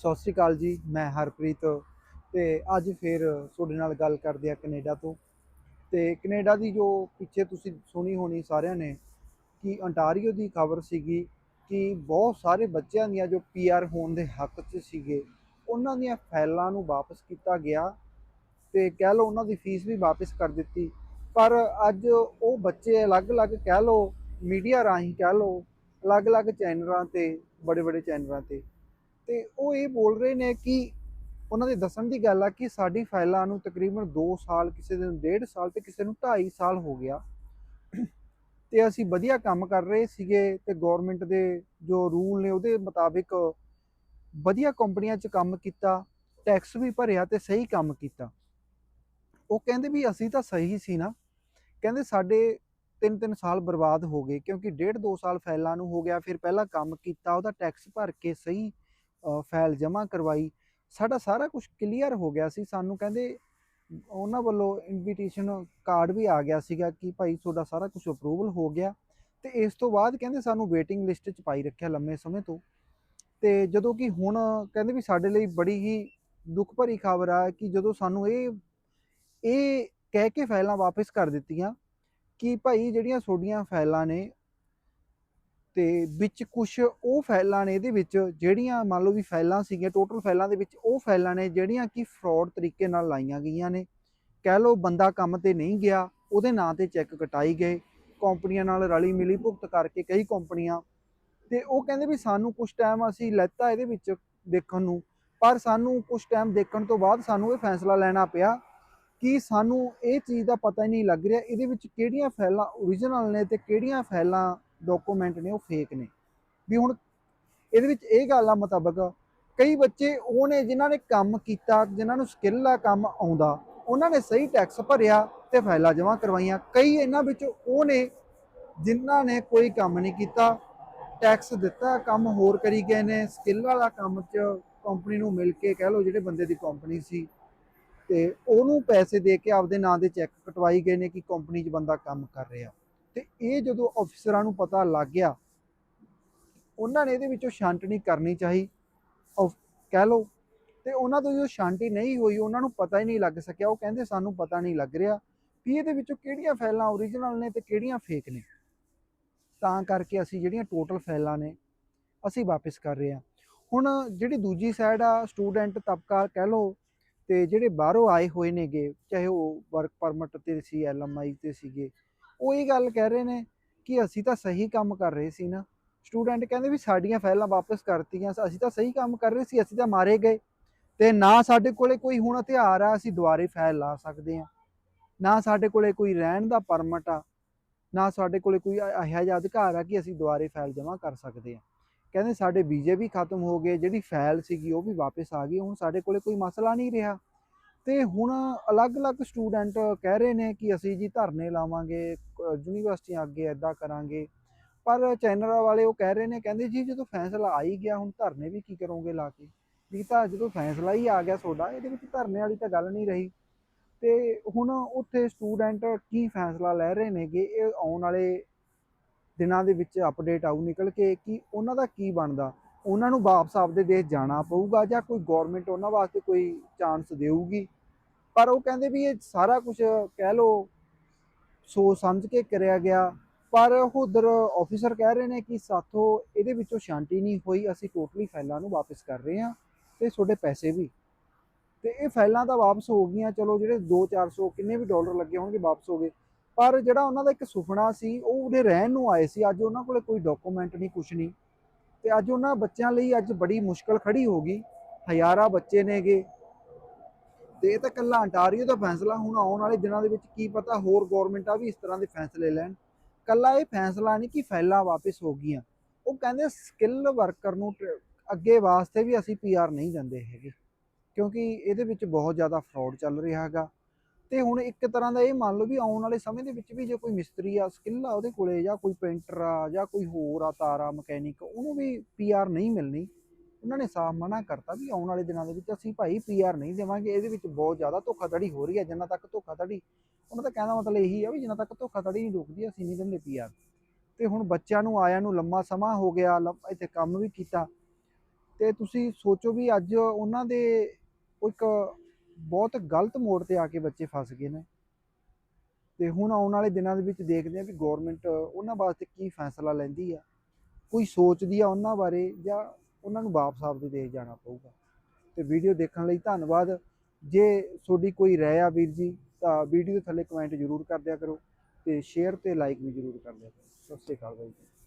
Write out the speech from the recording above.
ਸਤਿ ਸ਼੍ਰੀ ਅਕਾਲ ਜੀ, ਮੈਂ ਹਰਪ੍ਰੀਤ ਤੇ ਅੱਜ ਫੇਰ ਤੁਹਾਡੇ ਨਾਲ ਗੱਲ ਕਰਦੇ ਆ ਕੈਨੇਡਾ ਤੋਂ। ਤੇ ਕੈਨੇਡਾ ਦੀ ਜੋ ਪਿੱਛੇ ਤੁਸੀਂ ਸੁਣੀ ਹੋਣੀ ਸਾਰਿਆਂ ਨੇ ਕਿ ਅੰਟਾਰੀਓ ਦੀ ਖਬਰ ਸੀਗੀ ਕਿ ਬਹੁਤ ਸਾਰੇ ਬੱਚਿਆਂ ਦੀਆਂ ਜੋ ਪੀਆਰ ਹੋਣ ਦੇ ਹੱਕ 'ਚ ਸੀਗੇ, ਉਹਨਾਂ ਦੀਆਂ ਫਾਈਲਾਂ ਨੂੰ ਵਾਪਸ ਕੀਤਾ ਗਿਆ ਤੇ ਕਹਿ ਲਓ ਉਹਨਾਂ ਦੀ ਫੀਸ ਵੀ ਵਾਪਸ ਕਰ ਦਿੱਤੀ। ਪਰ ਅੱਜ ਉਹ ਬੱਚੇ ਅਲੱਗ-ਅਲੱਗ ਕਹਿ ਲਓ ਮੀਡੀਆ ਰਾਹੀਂ ਕਹਿ ਲਓ, ਅਲੱਗ-ਅਲੱਗ ਚੈਨਲਾਂ ਤੇ, ਬੜੇ-ਬੜੇ ਚੈਨਲਾਂ ਤੇ ਤੇ ਉਹ ਇਹ ਬੋਲ ਰਹੇ ਨੇ ਕਿ ਉਹਨਾਂ ਦੇ ਦੱਸਣ ਦੀ ਗੱਲ ਆ ਕਿ ਸਾਡੀ ਫਾਈਲਾਂ ਨੂੰ ਤਕਰੀਬਨ 2 ਸਾਲ, ਕਿਸੇ ਦੇ ਨੂੰ 1.5 ਸਾਲ ਤੇ ਕਿਸੇ ਨੂੰ 2.5 ਸਾਲ ਹੋ ਗਿਆ। ਤੇ ਅਸੀਂ ਵਧੀਆ ਕੰਮ ਕਰ ਰਹੇ ਸੀਗੇ ਤੇ ਗਵਰਨਮੈਂਟ ਦੇ ਜੋ ਰੂਲ ਨੇ ਉਹਦੇ ਮੁਤਾਬਿਕ ਵਧੀਆ ਕੰਪਨੀਆਂ 'ਚ ਕੰਮ ਕੀਤਾ ਟੈਕਸ ਵੀ ਭਰਿਆ ਤੇ ਸਹੀ ਕੰਮ ਕੀਤਾ। ਉਹ ਕਹਿੰਦੇ ਵੀ ਅਸੀਂ ਤਾਂ ਸਹੀ ਸੀ ਨਾ। ਕਹਿੰਦੇ ਸਾਡੇ 3-3 ਸਾਲ ਬਰਬਾਦ ਹੋ ਗਏ ਕਿਉਂਕਿ 1.5-2 ਸਾਲ ਫਾਈਲਾਂ ਨੂੰ ਹੋ ਗਿਆ, ਫਿਰ ਪਹਿਲਾਂ ਕੰਮ ਕੀਤਾ, ਉਹਦਾ ਟੈਕਸ ਭਰ ਕੇ ਸਹੀ ਫਾਈਲ ਜਮ੍ਹਾਂ ਕਰਵਾਈ, ਸਾਡਾ ਸਾਰਾ ਕੁਝ ਕਲੀਅਰ ਹੋ ਗਿਆ ਸੀ। ਸਾਨੂੰ ਕਹਿੰਦੇ ਉਹਨਾਂ ਵੱਲੋਂ ਇਨਵੀਟੇਸ਼ਨ ਕਾਰਡ ਵੀ ਆ ਗਿਆ ਸੀਗਾ ਕਿ ਭਾਈ ਤੁਹਾਡਾ ਸਾਰਾ ਕੁਝ ਅਪਰੂਵਲ ਹੋ ਗਿਆ। ਤੇ ਇਸ ਤੋਂ ਬਾਅਦ ਕਹਿੰਦੇ ਸਾਨੂੰ ਵੇਟਿੰਗ ਲਿਸਟ 'ਚ ਪਾਈ ਰੱਖਿਆ ਲੰਮੇ ਸਮੇਂ ਤੋਂ। ਤੇ ਜਦੋਂ ਕਿ ਹੁਣ ਕਹਿੰਦੇ ਵੀ ਸਾਡੇ ਲਈ ਬੜੀ ਹੀ ਦੁੱਖ ਭਰੀ ਖਬਰ ਆ ਕਿ ਜਦੋਂ ਸਾਨੂੰ ਇਹ ਇਹ ਕਹਿ ਕੇ ਫਾਈਲਾਂ ਵਾਪਸ ਕਰ ਦਿੱਤੀਆਂ ਕਿ ਭਾਈ ਜਿਹੜੀਆਂ ਤੁਹਾਡੀਆਂ ਫਾਈਲਾਂ ਨੇ ਤੇ ਵਿੱਚ ਕੁਝ ਉਹ ਫਾਈਲਾਂ ਨੇ ਇਹਦੇ ਵਿੱਚ ਜਿਹੜੀਆਂ ਮੰਨ ਲਓ ਵੀ ਫਾਈਲਾਂ ਸੀਗੀਆਂ ਟੋਟਲ ਫਾਈਲਾਂ ਦੇ ਵਿੱਚ ਉਹ ਫਾਈਲਾਂ ਨੇ ਜਿਹੜੀਆਂ ਕਿ ਫਰਾਡ ਤਰੀਕੇ ਨਾਲ ਲਾਈਆਂ ਗਈਆਂ ਨੇ। ਕਹਿ ਲਓ ਬੰਦਾ ਕੰਮ ਤੇ ਨਹੀਂ ਗਿਆ, ਉਹਦੇ ਨਾਂ ਤੇ ਚੈੱਕ ਕਟਾਈ ਗਏ, ਕੰਪਨੀਆਂ ਨਾਲ ਰਲੀ ਮਿਲੀ ਭੁਗਤ ਕਰਕੇ ਕਈ ਕੰਪਨੀਆਂ। ਤੇ ਉਹ ਕਹਿੰਦੇ ਵੀ ਸਾਨੂੰ ਕੁਝ ਟਾਈਮ ਅਸੀਂ ਲੈਤਾ ਇਹਦੇ ਵਿੱਚ ਦੇਖਣ ਨੂੰ, ਪਰ ਸਾਨੂੰ ਕੁਝ ਟਾਈਮ ਦੇਖਣ ਤੋਂ ਬਾਅਦ ਸਾਨੂੰ ਇਹ ਫੈਸਲਾ ਲੈਣਾ ਪਿਆ ਕਿ ਸਾਨੂੰ ਇਹ ਚੀਜ਼ ਦਾ ਪਤਾ ਹੀ ਨਹੀਂ ਲੱਗ ਰਿਹਾ ਇਹਦੇ ਵਿੱਚ ਕਿਹੜੀਆਂ ਫਾਈਲਾਂ ਓਰੀਜਨਲ ਨੇ ਤੇ ਕਿਹੜੀਆਂ ਫਾਈਲਾਂ ਡਾਕੂਮੈਂਟ ਨੇ, ਉਹ ਫੇਕ ਨੇ। ਵੀ ਹੁਣ ਇਹਦੇ ਵਿੱਚ ਇਹ ਗੱਲ ਆ ਮੁਤਾਬਕ ਕਈ ਬੱਚੇ ਉਹ ਨੇ ਜਿਨ੍ਹਾਂ ਨੇ ਕੰਮ ਕੀਤਾ, ਜਿਨ੍ਹਾਂ ਨੂੰ ਸਕਿੱਲ ਆ ਕੰਮ ਆਉਂਦਾ, ਉਹਨਾਂ ਨੇ ਸਹੀ ਟੈਕਸ ਭਰਿਆ ਤੇ ਫਾਈਲਾਂ ਜਮ੍ਹਾਂ ਕਰਵਾਈਆਂ। ਕਈ ਇਹਨਾਂ ਵਿੱਚ ਉਹ ਨੇ ਜਿਨ੍ਹਾਂ ਨੇ ਕੋਈ ਕੰਮ ਨਹੀਂ ਕੀਤਾ ਟੈਕਸ ਦਿੱਤਾ, ਕੰਮ ਹੋਰ ਕਰੀ ਗਏ ਨੇ ਸਕਿੱਲ ਵਾਲਾ ਕੰਮ 'ਚ ਕੰਪਨੀ ਨੂੰ ਮਿਲ ਕੇ ਕਹਿ ਲਓ ਜਿਹੜੇ ਬੰਦੇ ਦੀ ਕੰਪਨੀ ਸੀ ਤੇ ਉਹਨੂੰ ਪੈਸੇ ਦੇ ਕੇ ਆਪਦੇ ਨਾਂ ਦੇ ਚੈੱਕ ਕਟਵਾਈ ਗਏ ਨੇ ਕਿ ਕੰਪਨੀ 'ਚ ਬੰਦਾ ਕੰਮ ਕਰ ਰਿਹਾ। ਤੇ ਇਹ ਜਦੋਂ ਅਫਸਰਾਂ ਨੂੰ ਪਤਾ ਲੱਗ ਗਿਆ, ਉਹਨਾਂ ਨੇ ਇਹਦੇ ਵਿੱਚੋਂ ਛਾਂਟਣੀ ਕਰਨੀ ਚਾਹੀ। ਕਹਿ ਲਓ, ਤੇ ਉਹਨਾਂ ਤੋਂ ਜਦੋਂ ਛਾਂਟੀ ਨਹੀਂ ਹੋਈ, ਉਹਨਾਂ ਨੂੰ ਪਤਾ ਹੀ ਨਹੀਂ ਲੱਗ ਸਕਿਆ। ਉਹ ਕਹਿੰਦੇ, ਸਾਨੂੰ ਪਤਾ ਨਹੀਂ ਲੱਗ ਰਿਹਾ ਵੀ ਇਹਦੇ ਵਿੱਚੋਂ ਕਿਹੜੀਆਂ ਫਾਈਲਾਂ ਓਰੀਜਨਲ ਨੇ ਤੇ ਕਿਹੜੀਆਂ ਫੇਕ ਨੇ। ਤਾਂ ਕਰਕੇ ਅਸੀਂ ਜਿਹੜੀਆਂ ਟੋਟਲ ਫਾਈਲਾਂ ਨੇ, ਅਸੀਂ ਵਾਪਸ ਕਰ ਰਹੇ ਹਾਂ। ਹੁਣ ਜਿਹੜੀ ਦੂਜੀ ਸਾਈਡ ਆ ਸਟੂਡੈਂਟ ਤਬਕਾ ਕਹਿ ਲਓ, ਤੇ ਜਿਹੜੇ ਬਾਹਰੋਂ ਆਏ ਹੋਏ ਨੇਗੇ, ਚਾਹੇ ਉਹ ਵਰਕ ਪਰਮਿਟ ਤੇ ਸੀ ਐਲਐਮਆਈ ਤੇ ਸੀਗੇ ਉਹ ਇਹ ਗੱਲ ਕਹਿ ਰਹੇ ਨੇ ਕਿ ਅਸੀਂ ਤਾਂ ਸਹੀ ਕੰਮ ਕਰ ਰਹੇ ਸੀ ਨਾ। ਸਟੂਡੈਂਟ ਕਹਿੰਦੇ ਵੀ ਸਾਡੀਆਂ ਫਾਈਲਾਂ ਵਾਪਸ ਕਰਤੀਆਂ, ਅਸੀਂ ਤਾਂ ਸਹੀ ਕੰਮ ਕਰ ਰਹੇ ਸੀ, ਅਸੀਂ ਤਾਂ ਮਾਰੇ ਗਏ। ਤੇ ਨਾ ਸਾਡੇ ਕੋਲੇ ਕੋਈ ਹੁਣ ਹਥਿਆਰ ਆ, ਅਸੀਂ ਦੁਬਾਰੇ ਫਾਈਲ ਲਾ ਸਕਦੇ ਹਾਂ। ਨਾ ਸਾਡੇ ਕੋਲੇ ਕੋਈ ਰਹਿਣ ਦਾ ਪਰਮਿਟ ਆ, ਨਾ ਸਾਡੇ ਕੋਲੇ ਕੋਈ ਇਹੋ ਜਿਹਾ ਅਧਿਕਾਰ ਆ ਕਿ ਅਸੀਂ ਦੁਬਾਰੇ ਫਾਈਲ ਜਮ੍ਹਾਂ ਕਰ ਸਕਦੇ ਹਾਂ। ਕਹਿੰਦੇ ਸਾਡੇ ਵੀਜ਼ੇ ਵੀ ਖਤਮ ਹੋ ਗਏ, ਜਿਹੜੀ ਫਾਈਲ ਸੀਗੀ ਉਹ ਵੀ ਵਾਪਸ ਆ ਗਈ, ਹੁਣ ਸਾਡੇ ਕੋਲੇ ਕੋਈ ਮਸਲਾ ਨਹੀਂ ਰਿਹਾ। ਤੇ ਹੁਣ ਅਲੱਗ-ਅਲੱਗ ਸਟੂਡੈਂਟ ਕਹਿ ਰਹੇ ਨੇ ਕਿ ਅਸੀਂ ਜੀ ਧਰਨੇ ਲਾਵਾਂਗੇ ਯੂਨੀਵਰਸਿਟੀਆਂ ਅੱਗੇ ਐਦਾਂ ਕਰਾਂਗੇ। ਪਰ ਚੈਨਲ ਵਾਲੇ ਉਹ ਕਹਿ ਰਹੇ ਨੇ, ਕਹਿੰਦੇ ਜੀ ਜਦੋਂ ਫੈਸਲਾ ਆ ਹੀ ਗਿਆ, ਹੁਣ ਧਰਨੇ ਵੀ ਕੀ ਕਰੋਗੇ ਲਾ ਕੇ? ਵੀ ਤਾਂ ਜਦੋਂ ਫੈਸਲਾ ਹੀ ਆ ਗਿਆ ਤੁਹਾਡਾ, ਇਹਦੇ ਵਿੱਚ ਧਰਨੇ ਵਾਲੀ ਤਾਂ ਗੱਲ ਨਹੀਂ ਰਹੀ। ਤੇ ਹੁਣ ਉੱਥੇ ਸਟੂਡੈਂਟ ਕੀ ਫੈਸਲਾ ਲੈ ਰਹੇ ਨੇਗੇ? ਇਹ ਆਉਣ ਵਾਲੇ ਦਿਨਾਂ ਦੇ ਵਿੱਚ ਅਪਡੇਟ ਆਊ ਨਿਕਲ ਕੇ ਕਿ ਉਹਨਾਂ ਦਾ ਕੀ ਬਣਦਾ? ਉਹਨਾਂ ਨੂੰ ਵਾਪਸ ਆਪਦੇ ਦੇਸ਼ ਜਾਣਾ ਪਊਗਾ ਜਾਂ ਕੋਈ ਗਵਰਨਮੈਂਟ ਉਹਨਾਂ ਵਾਸਤੇ ਕੋਈ ਚਾਂਸ ਦੇਊਗੀ। ਪਰ ਉਹ ਕਹਿੰਦੇ ਵੀ ਇਹ ਸਾਰਾ ਕੁਝ ਕਹਿ ਲਓ, ਸੋਚ ਸਮਝ ਕੇ ਕਰਿਆ ਗਿਆ। ਪਰ ਉਧਰ ਆਫੀਸਰ ਕਹਿ ਰਹੇ ਨੇ ਕਿ ਸਾਥੋਂ ਇਹਦੇ ਵਿੱਚੋਂ ਸ਼ਾਂਤੀ ਨਹੀਂ ਹੋਈ, ਅਸੀਂ ਟੋਟਲੀ ਫਾਈਲਾਂ ਨੂੰ ਵਾਪਸ ਕਰ ਰਹੇ ਹਾਂ ਤੇ ਤੁਹਾਡੇ ਪੈਸੇ ਵੀ। ਤੇ ਇਹ ਫਾਈਲਾਂ ਤਾਂ ਵਾਪਸ ਹੋ ਗਈਆਂ, ਚਲੋ ਜਿਹੜੇ 2-400 ਕਿੰਨੇ ਵੀ ਡਾਲਰ ਲੱਗੇ ਹੋਣਗੇ ਵਾਪਸ ਹੋ ਗਏ। ਪਰ ਜਿਹੜਾ ਉਹਨਾਂ ਦਾ ਇੱਕ ਸੁਪਨਾ ਸੀ, ਉਹ ਉਹਦੇ ਰਹਿਣ ਨੂੰ ਆਏ ਸੀ, ਅੱਜ ਉਹਨਾਂ ਕੋਲੇ ਕੋਈ ਡਾਕੂਮੈਂਟ ਨਹੀਂ ਕੁਝ ਨਹੀਂ। ਤੇ ਅੱਜ ਉਹਨਾਂ ਬੱਚਿਆਂ ਲਈ ਅੱਜ ਬੜੀ ਮੁਸ਼ਕਲ ਖੜੀ ਹੋ ਗਈ। ਹਜ਼ਾਰਾਂ ਬੱਚੇ ਨੇਗੇ। ਤੇ ਇਹ ਤਾਂ ਕੱਲਾ ਅੰਟਾਰੀਓ ਦਾ ਫੈਸਲਾ ਹੁਣ ਆਉਣ ਵਾਲੇ ਦਿਨਾਂ ਦੇ ਵਿੱਚ ਕੀ ਪਤਾ ਹੋਰ ਗਵਰਨਮੈਂਟਾਂ ਵੀ ਇਸ ਤਰ੍ਹਾਂ ਦੇ ਫੈਸਲੇ ਲੈਣ। ਕੱਲਾ ਇਹ ਫੈਸਲਾ ਨਹੀਂ ਕਿ ਫਾਈਲਾਂ ਵਾਪਸ ਹੋ ਗਈਆਂ। ਉਹ ਕਹਿੰਦੇ ਸਕਿੱਲ ਵਰਕਰ ਨੂੰ ਟ- ਅੱਗੇ ਵਾਸਤੇ ਵੀ ਅਸੀਂ ਪੀਆਰ ਨਹੀਂ ਦਿੰਦੇ ਹੈਗੇ। ਕਿਉਂਕਿ ਇਹਦੇ ਵਿੱਚ ਬਹੁਤ ਜ਼ਿਆਦਾ ਫਰਾਡ ਚੱਲ ਰਿਹਾ ਹੈਗਾ। ਤੇ ਹੁਣ ਇੱਕ ਤਰ੍ਹਾਂ ਦਾ ਇਹ ਮੰਨ ਲਓ ਵੀ ਆਉਣ ਵਾਲੇ ਸਮੇਂ ਦੇ ਵਿੱਚ ਵੀ ਜੇ ਕੋਈ ਮਿਸਤਰੀ ਆ ਸਕਿੱਲ ਆ ਉਹਦੇ ਕੋਲੇ ਜਾਂ ਕੋਈ ਪੇਂਟਰ ਆ ਜਾਂ ਕੋਈ ਹੋਰ ਆ, ਤਾਰਾ ਮਕੈਨਿਕ ਉਹਨੂੰ ਵੀ ਪੀਆਰ ਨਹੀਂ ਮਿਲਣੀ। ਉਹਨਾਂ ਨੇ ਸਾਫ਼ ਮਨਾ ਕਰਤਾ ਵੀ ਆਉਣ ਵਾਲੇ ਦਿਨਾਂ ਦੇ ਵਿੱਚ ਅਸੀਂ ਭਾਈ ਪੀਆਰ ਨਹੀਂ ਦੇਵਾਂਗੇ, ਇਹਦੇ ਵਿੱਚ ਬਹੁਤ ਜ਼ਿਆਦਾ ਧੋਖਾਧੜੀ ਹੋ ਰਹੀ ਹੈ ਜਿੰਨਾ ਤੱਕ ਧੋਖਾਧੜੀ। ਉਹਨਾਂ ਦਾ ਕਹਿਣਾ ਮਤਲਬ ਇਹੀ ਆ ਵੀ ਜਿੰਨਾ ਤੱਕ ਧੋਖਾਧੜੀ ਨਹੀਂ ਰੁਕਦੀ, ਅਸੀਂ ਨਹੀਂ ਦਿੰਦੇ ਪੀਆਰ ਤੇ ਹੁਣ ਬੱਚਿਆਂ ਨੂੰ, ਆਇਆਂ ਨੂੰ ਲੰਮਾ ਸਮਾਂ ਹੋ ਗਿਆ, ਲੰ- ਇੱਥੇ ਕੰਮ ਵੀ ਕੀਤਾ। ਤੇ ਤੁਸੀਂ ਸੋਚੋ ਵੀ ਅੱਜ ਉਹਨਾਂ ਦੇ ਇੱਕ ਬਹੁਤ ਗਲਤ ਮੋੜ ਤੇ ਆ ਕੇ ਬੱਚੇ ਫਸ ਗਏ ਨੇ। ਤੇ ਹੁਣ ਆਉਣ ਵਾਲੇ ਦਿਨਾਂ ਦੇ ਵਿੱਚ ਦੇਖਦੇ ਆ ਵੀ ਗਵਰਨਮੈਂਟ ਉਹਨਾਂ ਵਾਸਤੇ ਕੀ ਫੈਸਲਾ ਲੈਂਦੀ ਆ। ਕੋਈ ਸੋਚਦੀ ਆ ਉਹਨਾਂ ਬਾਰੇ ਜਾਂ ਉਹਨਾਂ ਨੂੰ ਵਾਪਸ ਆਪਦੇ ਦੇਸ਼ ਜਾਣਾ ਪਊਗਾ। ਤੇ ਵੀਡੀਓ ਦੇਖਣ ਲਈ ਧੰਨਵਾਦ। ਜੇ ਤੁਹਾਡੀ ਕੋਈ ਰਾਏ ਆ ਵੀਰ ਜੀ, ਤਾਂ ਵੀਡੀਓ ਥੱਲੇ ਕਮੈਂਟ ਜ਼ਰੂਰ ਕਰ ਦਿਆ ਕਰੋ ਤੇ ਸ਼ੇਅਰ ਤੇ ਲਾਈਕ ਵੀ ਜ਼ਰੂਰ ਕਰ ਦਿਆ ਕਰੋ। ਸਤਿ ਸ਼੍ਰੀ ਅਕਾਲ ਬਾਈ ਜੀ।